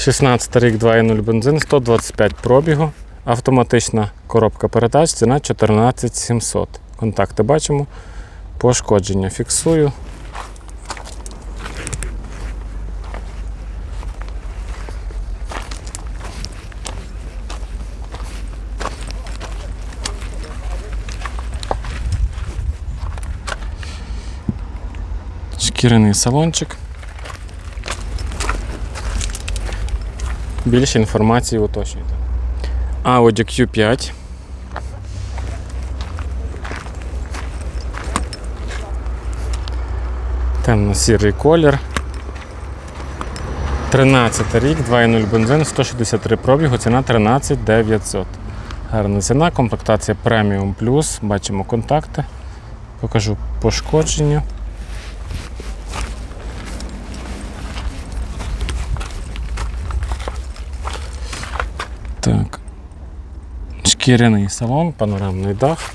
16 рік 2.0 бензин, 125 пробігу, автоматична коробка передач, ціна 14700. Контакти бачимо. Пошкодження фіксую. Шкіряний салончик. Більше інформації уточнюйте. Audi Q5. Темно-сірий колір. 13 рік, 2.0 бензин, 163 пробігу, ціна 13 900. Гарна ціна, комплектація Premium Plus. Бачимо контакти. Покажу пошкодження. Так. Шкіряний салон, панорамний дах.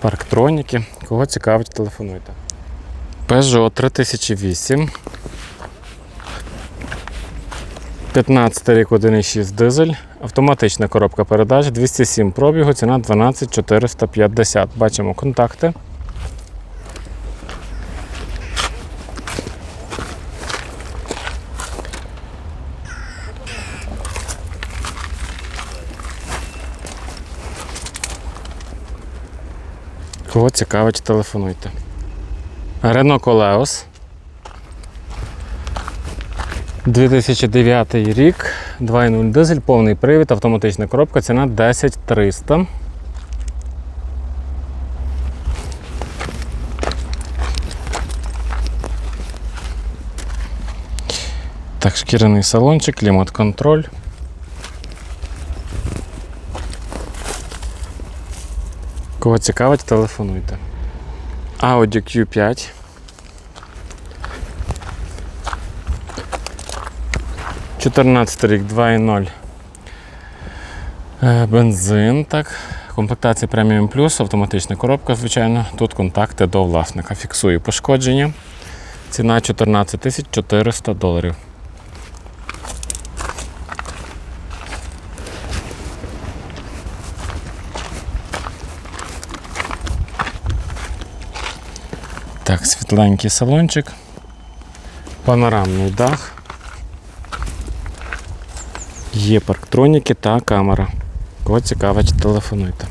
Парктроніки. Кого цікавить, телефонуйте. Peugeot 3008. 15 рік 1,6 дизель. Автоматична коробка передач, 207 пробігу, ціна 12 450. Бачимо контакти. Кого цікавить, телефонуйте. Renault Koleos. 2009 рік, 2.0 дизель, повний привід, автоматична коробка, ціна 10 300. Так, шкіряний салончик, клімат-контроль. Кого цікавить, телефонуйте. Audi Q5. Чотирнадцятий рік 2.0. Е, Бензин, так. Комплектація Premium Plus, автоматична коробка, звичайно. Тут контакти до власника. Фіксую пошкодження. Ціна 14 400 доларів. Так, світленький салончик, панорамний дах, є парктроніки та камера. Кого цікавить, телефонуйте.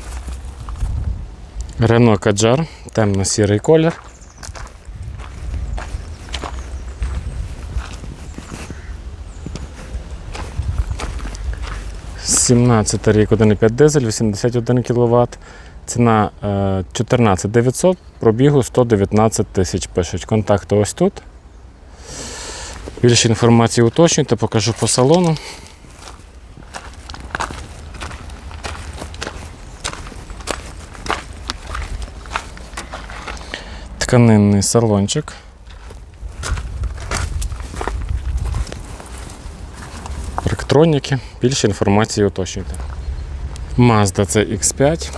Renault Kadjar, темно-сірий колір. Сімнадцятий рік 1,5 дизель, 81 кВт. Ціна е, 14 900, пробігу 119 тисяч пишуть. Контакти ось тут. Більше інформації уточнюйте, покажу по салону. Тканинний салончик. Електроніки. Більше інформації уточнюйте. Mazda CX5.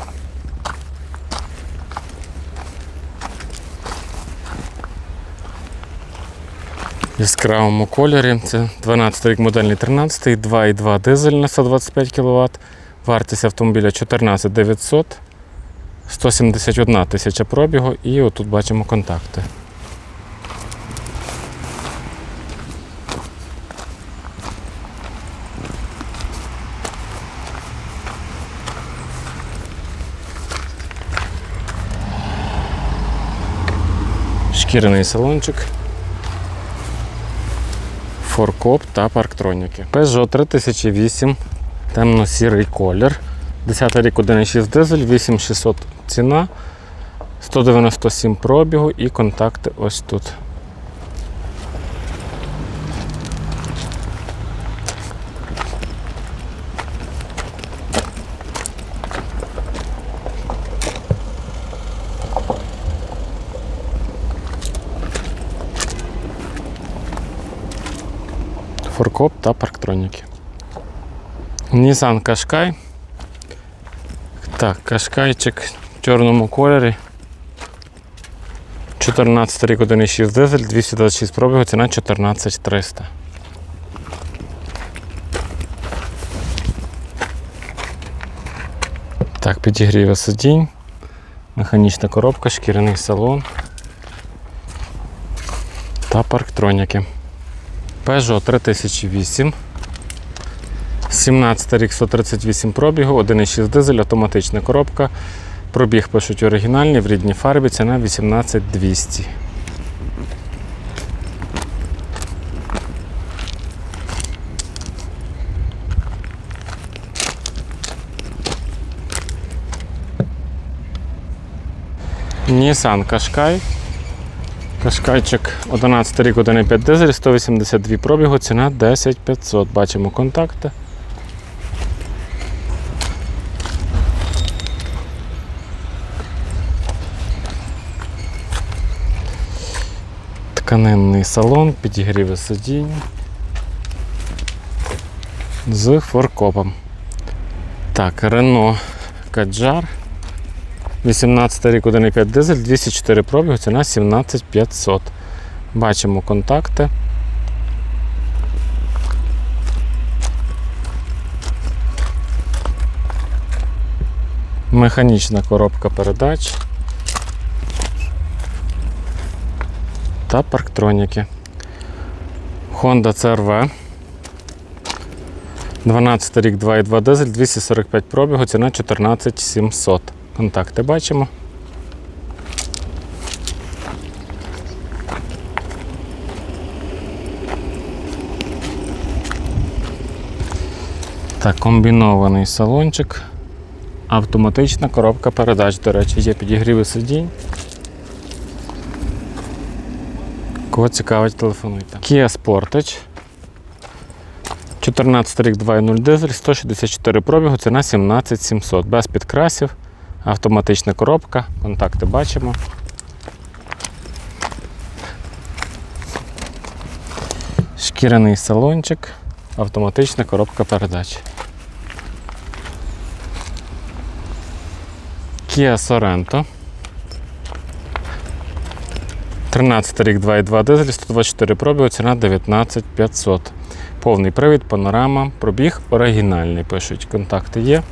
яскравому кольорі. Це 12 рік модельний 13, 2,2 дизель на 125 кВт. Вартість автомобіля 14 900, 171 тисяча пробігу і отут бачимо контакти. Шкіряний салончик. Форкоп та парктроніки. Peugeot 3008, темно-сірий колір. 10 рік 1,6 дизель, 8600 ціна, 197 пробігу і контакти ось тут. Форкоп та парктроніки. Nissan Qashqai. Так, Qashqaiчик в чорному кольорі. 14 рік 1,6 дизель, 226 пробігу, ціна 14300. Так, підігріве сидінь, механічна коробка, шкіряний салон та парктроніки. Peugeot 3008. 17 рік 138 пробігу, 1,6 дизель, автоматична коробка. Пробіг пишуть оригінальний в рідній фарбі, ціна 18200. Nissan Qashqai. Кашкайчик 11 рік 1,5 дизель, 182 пробігу, ціна 10500. Бачимо контакти. Тканинний салон, підігріви сидінь з форкопом. Так, Renault Kadjar. 18 рік 1,5 дизель, 204 пробігу, ціна 17500. Бачимо контакти. Механічна коробка передач та парктроніки. Honda CRV. 12 рік 2,2 дизель, 245 пробігу, ціна 14700. Контакти бачимо. Так, комбінований салончик. Автоматична коробка передач, до речі, є підігріви сидінь. Кого цікавить, телефонуйте. Kia Sportage. 14 рік 2.0 дизель, 164 пробігу, ціна 17700. Без підкрасів. Автоматична коробка, контакти бачимо. Шкіряний салончик, автоматична коробка передач. Kia Sorento. 13 рік 2,2 дизель, 124 пробігу, ціна 19500. Повний привід, панорама, пробіг оригінальний. Пишуть, контакти є.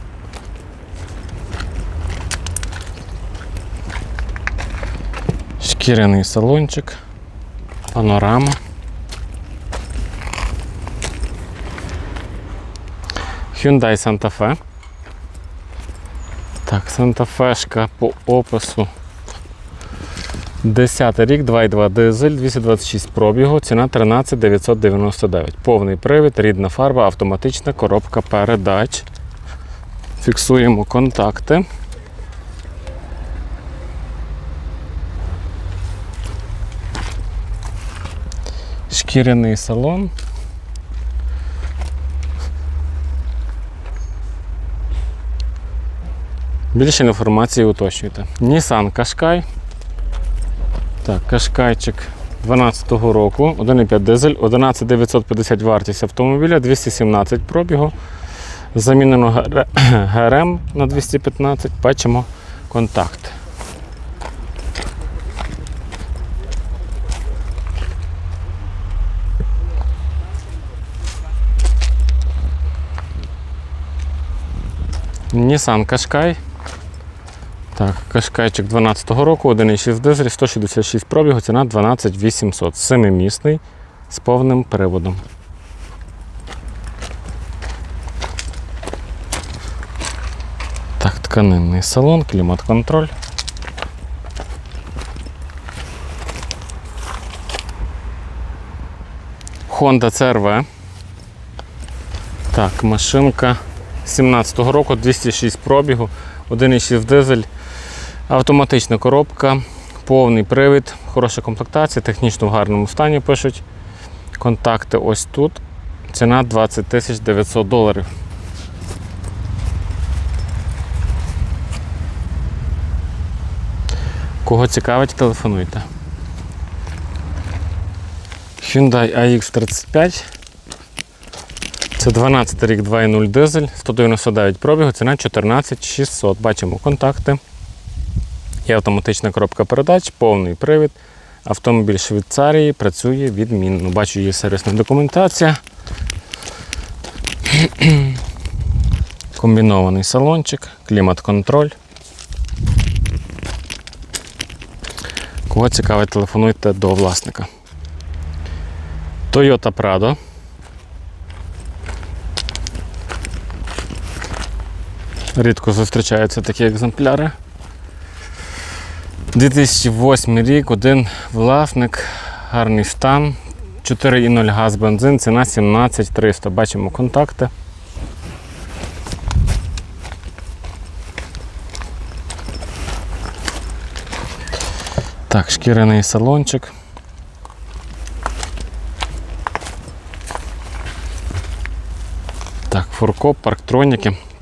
Шкіряний салончик, панорама. Hyundai Santa Fe. Так, Santa Fe по опису. 10 рік, 2,2 дизель, 226 пробігу, ціна 13 999. Повний привід, рідна фарба, автоматична коробка передач. Фіксуємо контакти. Шкіряний салон. Більше інформації уточнюйте. Nissan Qashqai. Так, Qashqaiчик 12-го року, 1,5 дизель, 11950 вартість автомобіля, 217 пробігу. Замінено ГРМ на 215, бачимо контакт. Nissan Qashqai. Так, Кашкайчик 12 го року, 1,6 дизель, 166 пробігу, ціна 12800. Семимісний з повним приводом. Так, тканинний салон, клімат-контроль. Honda CRV. Так, машинка. 17-го року, 206 пробігу, 1,6 дизель, автоматична коробка, повний привід, хороша комплектація, технічно в гарному стані пишуть. Контакти ось тут. Ціна 20 тисяч 900 доларів. Кого цікавить, телефонуйте. Hyundai AX35. Це 12 рік 2.0 дизель, 199 пробігу, ціна 14 600. Бачимо контакти. Є автоматична коробка передач, повний привід. Автомобіль Швейцарії працює відмінно. Бачу, є сервісна документація. Комбінований салончик, клімат-контроль. Кого цікавить, телефонуйте до власника. Toyota Prado. Рідко зустрічаються такі екземпляри. 2008 рік, один власник, гарний стан. 4,0 газ бензин, ціна 17300. Бачимо контакти. Так, шкіряний салончик. Так, фуркоп, парктроніки.